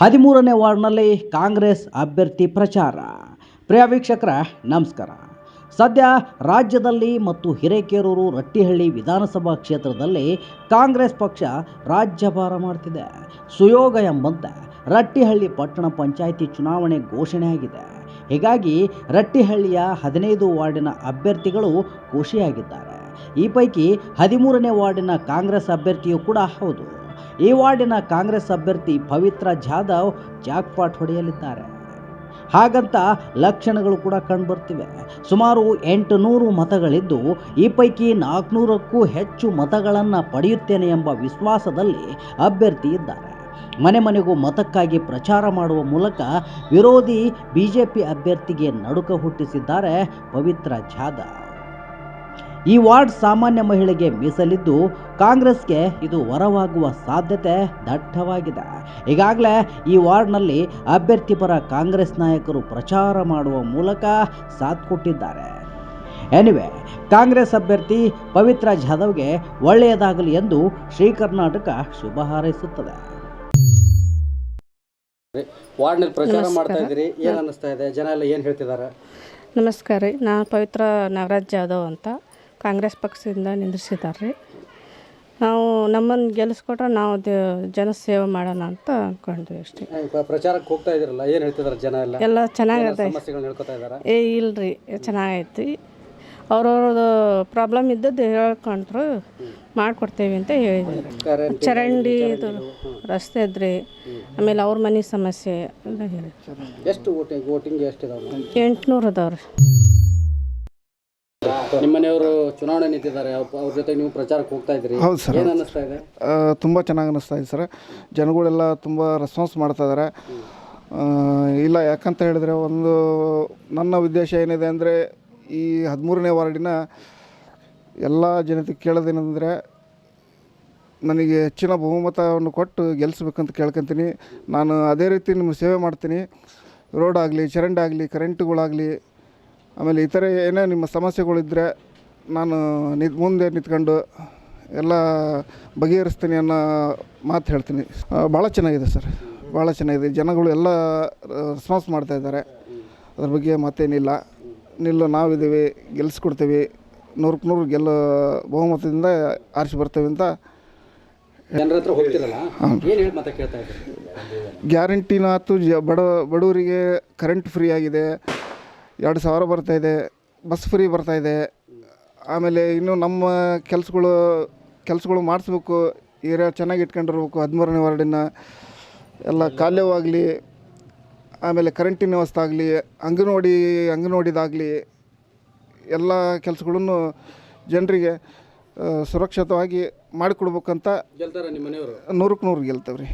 ಹದಿಮೂರನೇ ವಾರ್ಡ್ನಲ್ಲಿ ಕಾಂಗ್ರೆಸ್ ಅಭ್ಯರ್ಥಿ ಪ್ರಚಾರ. ಪ್ರಿಯ ವೀಕ್ಷಕರ, ನಮಸ್ಕಾರ. ಸದ್ಯ ರಾಜ್ಯದಲ್ಲಿ ಮತ್ತು ಹಿರೇಕೇರೂರು ರಟ್ಟಿಹಳ್ಳಿ ವಿಧಾನಸಭಾ ಕ್ಷೇತ್ರದಲ್ಲಿ ಕಾಂಗ್ರೆಸ್ ಪಕ್ಷ ರಾಜ್ಯಭಾರ ಮಾಡ್ತಿದೆ. ಸುಯೋಗ ಎಂಬಂತೆ ರಟ್ಟಿಹಳ್ಳಿ ಪಟ್ಟಣ ಪಂಚಾಯಿತಿ ಚುನಾವಣೆ ಘೋಷಣೆಯಾಗಿದೆ. ಹೀಗಾಗಿ ರಟ್ಟಿಹಳ್ಳಿಯ ಹದಿನೈದು ವಾರ್ಡಿನ ಅಭ್ಯರ್ಥಿಗಳು ಖುಷಿಯಾಗಿದ್ದಾರೆ. ಈ ಪೈಕಿ ಹದಿಮೂರನೇ ವಾರ್ಡಿನ ಕಾಂಗ್ರೆಸ್ ಅಭ್ಯರ್ಥಿಯೂ ಕೂಡ ಹೌದು. ಈ ವಾರ್ಡಿನ ಕಾಂಗ್ರೆಸ್ ಅಭ್ಯರ್ಥಿ ಪವಿತ್ರ ಜಾಧವ್ ಜಾಕ್ಪಾಟ್ ಹೊಡೆಯಲಿದ್ದಾರೆ. ಹಾಗಂತ ಲಕ್ಷಣಗಳು ಕೂಡ ಕಂಡುಬರ್ತಿವೆ. ಸುಮಾರು ಎಂಟು ನೂರು ಮತಗಳಿದ್ದು, ಈ ಪೈಕಿ ನಾಲ್ಕುನೂರಕ್ಕೂ ಹೆಚ್ಚು ಮತಗಳನ್ನು ಪಡೆಯುತ್ತೇನೆ ಎಂಬ ವಿಶ್ವಾಸದಲ್ಲಿ ಅಭ್ಯರ್ಥಿ ಇದ್ದಾರೆ. ಮನೆ ಮನೆಗೂ ಮತಕ್ಕಾಗಿ ಪ್ರಚಾರ ಮಾಡುವ ಮೂಲಕ ವಿರೋಧಿ ಬಿಜೆಪಿ ಅಭ್ಯರ್ಥಿಗೆ ನಡುಕ ಹುಟ್ಟಿಸಿದ್ದಾರೆ ಪವಿತ್ರ ಜಾಧವ್. ಈ ವಾರ್ಡ್ ಸಾಮಾನ್ಯ ಮಹಿಳೆಗೆ ಮೀಸಲಿದ್ದು ಕಾಂಗ್ರೆಸ್ಗೆ ಇದು ವರವಾಗುವ ಸಾಧ್ಯತೆ ದಟ್ಟವಾಗಿದೆ. ಈಗಾಗಲೇ ಈ ವಾರ್ಡ್ನಲ್ಲಿ ಅಭ್ಯರ್ಥಿ ಪರ ಕಾಂಗ್ರೆಸ್ ನಾಯಕರು ಪ್ರಚಾರ ಮಾಡುವ ಮೂಲಕ ಸಾಥ್ ಕೊಟ್ಟಿದ್ದಾರೆ. ಎನಿವೆ ಕಾಂಗ್ರೆಸ್ ಅಭ್ಯರ್ಥಿ ಪವಿತ್ರ ಜಾಧವ್ಗೆ ಒಳ್ಳೆಯದಾಗಲಿ ಎಂದು ಶ್ರೀ ಕರ್ನಾಟಕ ಶುಭ ಹಾರೈಸುತ್ತದೆ. ವಾರ್ಡ್ನಲ್ಲಿ ಪ್ರಚಾರ ಮಾಡ್ತಾ ಇದ್ದೀರಿ. ಏನು ಅನ್ನಿಸ್ತಾ ಇದೆ? ಜನ ಎಲ್ಲ ಏನು ಹೇಳ್ತಿದ್ದಾರೆ? ನಮಸ್ಕಾರ ರೀ. ನಾನು ಪವಿತ್ರ ನಾಗರಾಜ್ ಜಾಧವ್ ಅಂತ. ಕಾಂಗ್ರೆಸ್ ಪಕ್ಷದಿಂದ ನಿಂದ್ರಿಸಿದ್ದಾರೆ. ರೀ ನಾವು ನಮ್ಮನ್ನು ಗೆಲ್ಲಿಸ್ಕೊಟ್ರೆ ನಾವು ದ- ಜನ ಸೇವೆ ಮಾಡೋಣ ಅಂತ ಅಂದ್ಕೊಂಡ್ವಿ ಅಷ್ಟೇ. ಪ್ರಚಾರಕ್ಕೆ ಹೋಗ್ತಾ ಇದ್ದೀರಲ್ಲ ಏನು ಹೇಳ್ತಿದ್ದಾರೆ ಜನ ಎಲ್ಲ? ಎಲ್ಲ ಚೆನ್ನಾಗೈತೆ. ಏ ಇಲ್ರಿ ಚೆನ್ನಾಗೈತಿ. ಅವ್ರವ್ರದ್ದು ಪ್ರಾಬ್ಲಮ್ ಇದ್ದದ್ದು ಹೇಳ್ಕೊಂಡ್ರು ಮಾಡಿಕೊಡ್ತೇವೆ ಅಂತ ಹೇಳಿದ್ರು ಚರಂಡಿ ಇದು ರಸ್ತೆ ಇದ್ರಿ ಆಮೇಲೆ ಅವ್ರ ಮನೆ ಸಮಸ್ಯೆ ಅಂತ ಹೇಳಿ ಎಷ್ಟು ವೋಟಿಂಗ್ ವೋಟಿಂಗ್ ಎಷ್ಟಿದಾವೆ? ಎಂಟುನೂರು ಅದಾವ್ರಿ. ನಿಮ್ಮ ಮನೆಯವರು ಚುನಾವಣೆ ನಿಂತಿದ್ದಾರೆ ಅವ್ರ ಜೊತೆ ನೀವು ಪ್ರಚಾರಕ್ಕೆ ಹೋಗ್ತಾ ಇದ್ದೀರಿ. ಹೌದು ಸರ್ ಏನು ಅನ್ನಿಸ್ತಾ ಇದೆ? ತುಂಬ ಚೆನ್ನಾಗಿ ಅನಿಸ್ತಾ ಇದೆ ಸರ್. ಜನಗಳೆಲ್ಲ ತುಂಬ ರೆಸ್ಪಾನ್ಸ್ ಮಾಡ್ತಾ ಇದ್ದಾರೆ ಇಲ್ಲ ಯಾಕಂತ ಹೇಳಿದ್ರೆ ಒಂದು ನನ್ನ ಉದ್ದೇಶ ಏನಿದೆ ಅಂದರೆ ಈ ಹದಿಮೂರನೇ ವಾರ್ಡಿನ ಎಲ್ಲ ಜನತೆ ಕೇಳೋದೇನೆಂದರೆ ನನಗೆ ಹೆಚ್ಚಿನ ಬಹುಮತವನ್ನು ಕೊಟ್ಟು ಗೆಲ್ಲಿಸ್ಬೇಕಂತ ಕೇಳ್ಕೊತೀನಿ. ನಾನು ಅದೇ ರೀತಿ ನಿಮ್ಮ ಸೇವೆ ಮಾಡ್ತೀನಿ. ರೋಡ್ ಆಗಲಿ ಚರಂಡಿ ಆಗಲಿ ಕರೆಂಟುಗಳಾಗಲಿ ಆಮೇಲೆ ಇತರೆ ಏನೇ ನಿಮ್ಮ ಸಮಸ್ಯೆಗಳಿದ್ದರೆ ನಾನು ನಿ ಮುಂದೆ ನಿಂತ್ಕೊಂಡು ಎಲ್ಲ ಬಗೆಹರಿಸ್ತೀನಿ ಅನ್ನೋ ಮಾತು ಹೇಳ್ತೀನಿ. ಭಾಳ ಚೆನ್ನಾಗಿದೆ ಸರ್. ಭಾಳ ಚೆನ್ನಾಗಿದೆ. ಜನಗಳು ಎಲ್ಲ ರೆಸ್ಪಾನ್ಸ್ ಮಾಡ್ತಾ ಇದ್ದಾರೆ. ಅದ್ರ ಬಗ್ಗೆ ಮತ್ತೇನಿಲ್ಲ. ನಿಲ್ಲು ನಾವಿದ್ದೀವಿ ಗೆಲ್ಲಿಸ್ಕೊಡ್ತೀವಿ ನೂರಕ್ಕೆ ನೂರು ಗೆಲ್ಲ ಬಹುಮತದಿಂದ ಆರಿಸಿ ಬರ್ತೇವೆ ಅಂತ ಗ್ಯಾರಂಟಿನಾತು ಜ ಬಡ ಬಡವರಿಗೆ ಕರೆಂಟ್ ಫ್ರೀ ಆಗಿದೆ. ಎರಡು ಸಾವಿರ ಬರ್ತಾಯಿದೆ ಬಸ್ ಫ್ರೀ ಬರ್ತಾಯಿದೆ ಆಮೇಲೆ ಇನ್ನೂ ನಮ್ಮ ಕೆಲಸಗಳು ಕೆಲಸಗಳು ಮಾಡಿಸ್ಬೇಕು ಏರಿಯಾ ಚೆನ್ನಾಗಿ ಇಟ್ಕೊಂಡಿರ್ಬೇಕು ಹದಿಮೂರನೇ ವಾರ್ಡಿನ ಎಲ್ಲ ಕಾಲ್ಯವಾಗಲಿ ಆಮೇಲೆ ಕರೆಂಟಿನ ವ್ಯವಸ್ಥೆ ಆಗಲಿ ಅಂಗನವಾಡಿ ಅಂಗನವಾಡಿದಾಗಲಿ ಎಲ್ಲ ಕೆಲಸಗಳನ್ನು ಜನರಿಗೆ ಸುರಕ್ಷಿತವಾಗಿ ಮಾಡಿಕೊಡ್ಬೇಕಂತ ಗೆಲ್ತಾರೆ ನಿಮ್ಮ ಮನೆಯವರು ನೂರಕ್ಕೆ ನೂರು ಗೆಲ್ತೇವೆ ರೀ